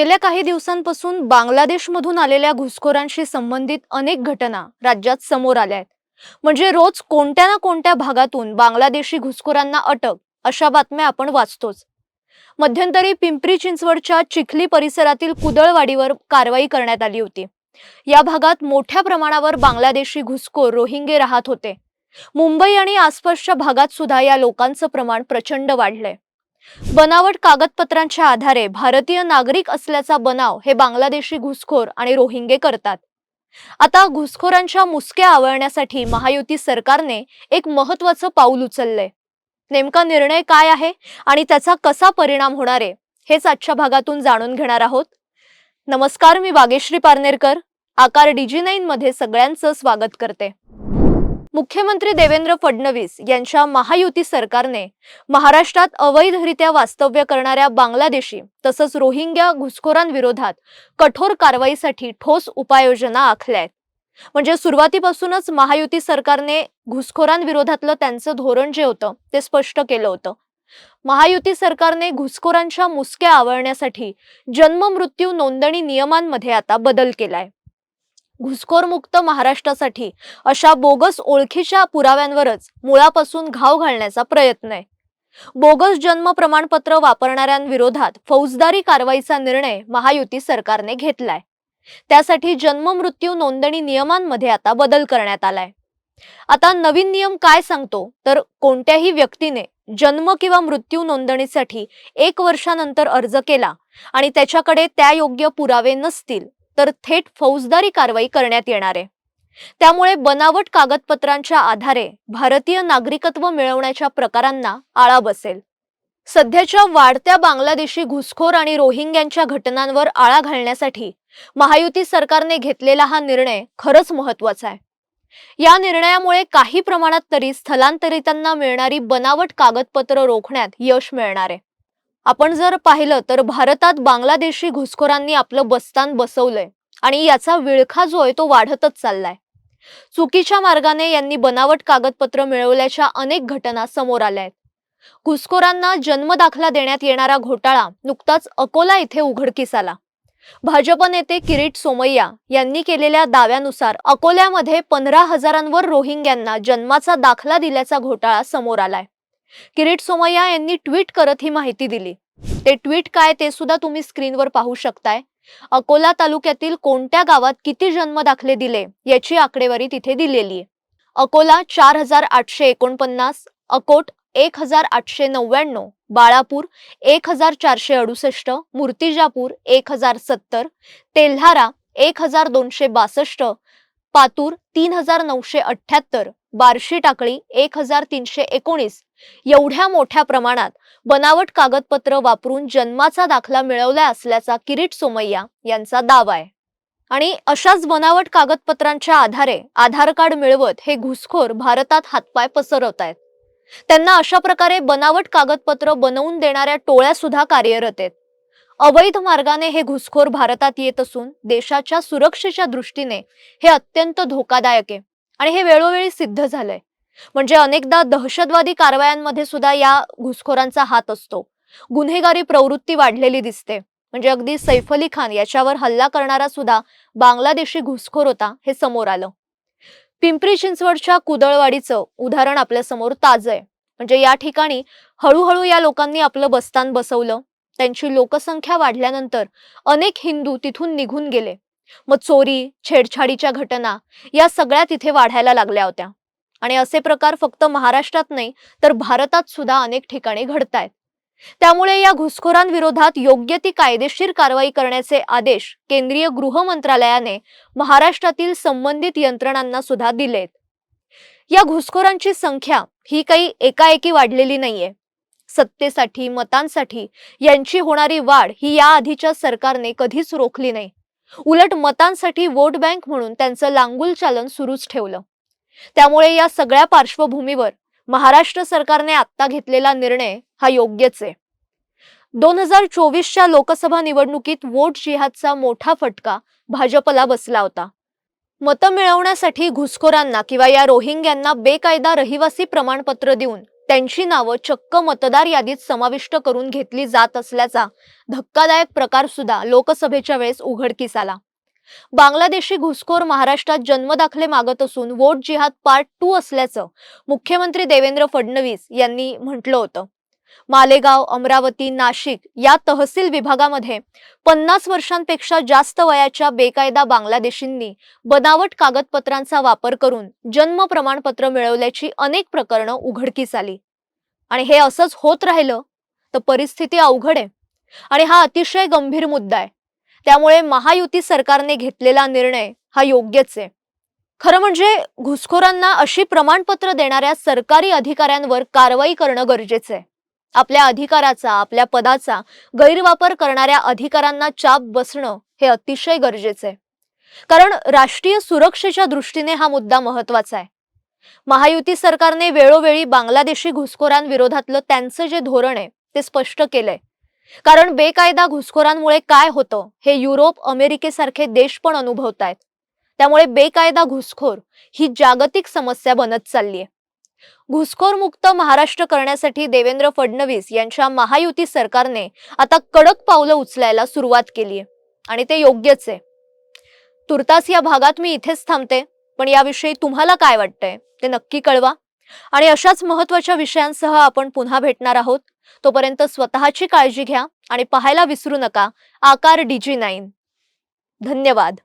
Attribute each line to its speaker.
Speaker 1: गेल्या काही दिवसांपासून बांगलादेशमधून आलेल्या घुसखोरांशी संबंधित अनेक घटना राज्यात समोर आल्या आहेत. म्हणजे रोज कोणत्या ना कोणत्या भागातून बांगलादेशी घुसखोरांना अटक अशा बातम्या आपण वाचतोच. मध्यंतरी पिंपरी चिंचवडच्या चिखली परिसरातील कुदळवाडीवर कारवाई करण्यात आली होती. या भागात मोठ्या प्रमाणावर बांगलादेशी घुसखोर रोहिंगे राहत होते. मुंबई आणि आसपासच्या भागात सुद्धा या लोकांचं प्रमाण प्रचंड वाढलंय. बनावट कागदपत्रांच्या आधारे भारतीय नागरिक असल्याचा बनाव हे बांगलादेशी घुसखोर आणि रोहिंगे करतात. आता घुसखोरांच्या मुसक्या आवळण्यासाठी महायुती सरकारने एक महत्वाचं पाऊल उचललंय. नेमका निर्णय काय आहे आणि त्याचा कसा परिणाम होणार आहे हेच आजच्या भागातून जाणून घेणार आहोत. नमस्कार मी बागेश्री पारनेरकर. आकार डीजी नाईन मध्ये सगळ्यांचं स्वागत करते. मुख्यमंत्री देवेंद्र फडणवीस यांच्या महायुती सरकारने महाराष्ट्रात अवैधरित्या वास्तव्य करणाऱ्या बांगलादेशी तसंच रोहिंग्या घुसखोरांविरोधात कठोर कारवाईसाठी ठोस उपाययोजना आखल्या आहेत. म्हणजे सुरुवातीपासूनच महायुती सरकारने घुसखोरांविरोधातलं त्यांचं धोरण जे होतं ते स्पष्ट केलं होतं. महायुती सरकारने घुसखोरांच्या मुसक्या आवळण्यासाठी जन्म मृत्यू नोंदणी नियमांमध्ये आता बदल केलाय. घुसखोरमुक्त महाराष्ट्रासाठी अशा बोगस ओळखीच्या पुराव्यांवरच मुळापासून घाव घालण्याचा प्रयत्न आहे. बोगस जन्म प्रमाणपत्र वापरणाऱ्यांविरोधात फौजदारी कारवाईचा निर्णय महायुती सरकारने घेतलाय. त्यासाठी जन्म मृत्यू नोंदणी नियमांमध्ये आता बदल करण्यात आलाय. आता नवीन नियम काय सांगतो? तर कोणत्याही व्यक्तीने जन्म किंवा मृत्यू नोंदणीसाठी एक वर्षानंतर अर्ज केला आणि त्याच्याकडे त्या योग्य पुरावे नसतील. तर थेट फौजदारी कारवाई करण्यात येणार आहे. त्यामुळे बनावट कागदपत्रांच्या आधारे भारतीय नागरिकत्व मिळवण्याच्या प्रकारांना आळा बसेल. सध्याच्या वाढत्या बांगलादेशी घुसखोर आणि रोहिंग्यांच्या घटनांवर आळा घालण्यासाठी महायुती सरकारने घेतलेला हा निर्णय खरंच महत्त्वाचा आहे. या निर्णयामुळे काही प्रमाणात तरी स्थलांतरितांना मिळणारी बनावट कागदपत्र रोखण्यात यश मिळणार आहे. आपण जर पाहिलं तर भारतात बांगलादेशी घुसखोरांनी आपलं बस्तान बसवलंय. आणि याचा विळखा जो आहे तो वाढतच चाललाय. चुकीच्या मार्गाने यांनी बनावट कागदपत्र मिळवल्याच्या अनेक घटना समोर आल्या आहेत. घुसखोरांना जन्मदाखला देण्यात येणारा घोटाळा नुकताच अकोला इथे उघडकीस आला. भाजप नेते किरीट सोमय्या यांनी केलेल्या दाव्यानुसार अकोल्यामध्ये पंधरा हजारांवर रोहिंग्यांना जन्माचा दाखला दिल्याचा घोटाळा समोर आलाय. किरीट सोमय्या यांनी ट्विट करत ही माहिती दिली. ते ट्विट काय ते सुद्धा तुम्ही स्क्रीनवर पाहू शकताय. अकोला तालुक्यातील कोणत्या गावात किती जन्म दाखले दिले याची आकडेवारी तिथे दिलेली आहे. अकोला चार हजार आठशे एकोणपन्नास अकोट एक हजार आठशे नव्याण्णव बाळापूर एक हजार चारशे अडुसष्ट मूर्तिजापूर एक हजार सत्तर तेल्हारा एक हजार दोनशे बासष्ट पातूर तीन हजार नऊशे अठ्ठ्याहत्तर बार्शी टाकळी एक हजार तीनशे एकोणीस. एवढ्या मोठ्या प्रमाणात बनावट कागदपत्र वापरून जन्माचा दाखला मिळवला असल्याचा किरीट सोमय्या यांचा दावा आहे. आणि अशाच बनावट कागदपत्रांच्या आधारे आधार कार्ड मिळवत हे घुसखोर भारतात हातपाय पसरवत आहेत. त्यांना अशा प्रकारे बनावट कागदपत्र बनवून देणाऱ्या टोळ्या सुद्धा कार्यरत आहेत. अवैध मार्गाने हे घुसखोर भारतात येत असून देशाच्या सुरक्षेच्या दृष्टीने हे अत्यंत धोकादायक आहे. आणि हे वेळोवेळी सिद्ध झालंय. म्हणजे अनेकदा दहशतवादी कारवायांमध्ये सुद्धा या घुसखोरांचा हात असतो. गुन्हेगारी प्रवृत्ती वाढलेली दिसते. म्हणजे अगदी सैफ अली खान याच्यावर हल्ला करणारा सुद्धा बांगलादेशी घुसखोर होता हे समोर आलं. पिंपरी चिंचवडच्या कुदळवाडीचं उदाहरण आपल्यासमोर ताजं आहे. म्हणजे या ठिकाणी हळूहळू या लोकांनी आपलं बस्तान बसवलं. त्यांची लोकसंख्या वाढल्यानंतर अनेक हिंदू तिथून निघून गेले. मग चोरी छेडछाडीच्या घटना या सगळ्या तिथे वाढायला लागल्या होत्या. आणि असे प्रकार फक्त महाराष्ट्रात नाही तर भारतात सुद्धा अनेक ठिकाणी घडतायत. त्यामुळे या घुसखोरांविरोधात योग्य ती कायदेशीर कारवाई करण्याचे आदेश केंद्रीय गृह मंत्रालयाने महाराष्ट्रातील संबंधित यंत्रणांना सुद्धा दिलेत. या घुसखोरांची संख्या ही काही एकाएकी वाढलेली नाहीये. सत्तेसाठी मतांसाठी यांची होणारी वाढ ही या आधीच्या सरकारने कधीच रोखली नाही. उलट मतांसाठी वोट बँक म्हणून त्यांचं लांगुल चालन सुरूच ठेवलं. त्यामुळे या सगळ्या पार्श्वभूमीवर महाराष्ट्र सरकारने आत्ता घेतलेला निर्णय हा योग्यच आहे. दोन हजार चोवीसच्या लोकसभा निवडणुकीत वोट जिहादचा मोठा फटका भाजपला बसला होता. मतं मिळवण्यासाठी घुसखोरांना किंवा या रोहिंग्यांना बेकायदा रहिवासी प्रमाणपत्र देऊन त्यांची नावं चक्क मतदार यादीत समाविष्ट करून घेतली जात असल्याचा धक्कादायक प्रकार सुद्धा लोकसभेच्या वेळेस उघडकीस आला. बांगलादेशी घुसखोर महाराष्ट्रात जन्मदाखले मागत असून वोट जिहाद पार्ट टू असल्याचं मुख्यमंत्री देवेंद्र फडणवीस यांनी म्हटलं होतं. मालेगाव अमरावती नाशिक या तहसील विभागामध्ये पन्नास वर्षांपेक्षा जास्त वयाच्या बेकायदा बांगलादेशींनी बनावट कागदपत्रांचा वापर करून जन्म प्रमाणपत्र मिळवल्याची अनेक प्रकरणं उघडकीस आली. आणि हे असंच होत राहिलं तर परिस्थिती अवघड आहे. आणि हा अतिशय गंभीर मुद्दा आहे. त्यामुळे महायुती सरकारने घेतलेला निर्णय हा योग्यच आहे. खरं म्हणजे घुसखोरांना अशी प्रमाणपत्र देणाऱ्या सरकारी अधिकाऱ्यांवर कारवाई करणं गरजेचं आहे. आपल्या अधिकाराचा आपल्या पदाचा गैरवापर करणाऱ्या अधिकारांना चाप बसणं हे अतिशय गरजेचं आहे. कारण राष्ट्रीय सुरक्षेच्या दृष्टीने हा मुद्दा महत्त्वाचा आहे. महायुती सरकारने वेळोवेळी बांगलादेशी घुसखोरांविरोधातलं त्यांचं जे धोरण आहे ते स्पष्ट केलंय. कारण बेकायदा घुसखोरांमुळे काय होतं हे युरोप अमेरिकेसारखे देश पण अनुभवत आहेत त्यामुळे बेकायदा घुसखोर ही जागतिक समस्या बनत चालली घुसखोरमुक्त महाराष्ट्र करण्यासाठी देवेंद्र फडणवीस यांच्या महायुती सरकारने आता कडक पावलं उचलायला सुरुवात केली आहे. आणि ते योग्यच आहे. तुर्तास या भागात मी इथेच थांबते पण याविषयी तुम्हाला काय वाटतंय ते नक्की कळवा. आणि अशाच महत्त्वाच्या विषयांसह आपण पुन्हा भेटणार आहोत. तोपर्यंत स्वतःची काळजी घ्या आणि पाहायला विसरू नका. आकार डीजी नाईन. धन्यवाद.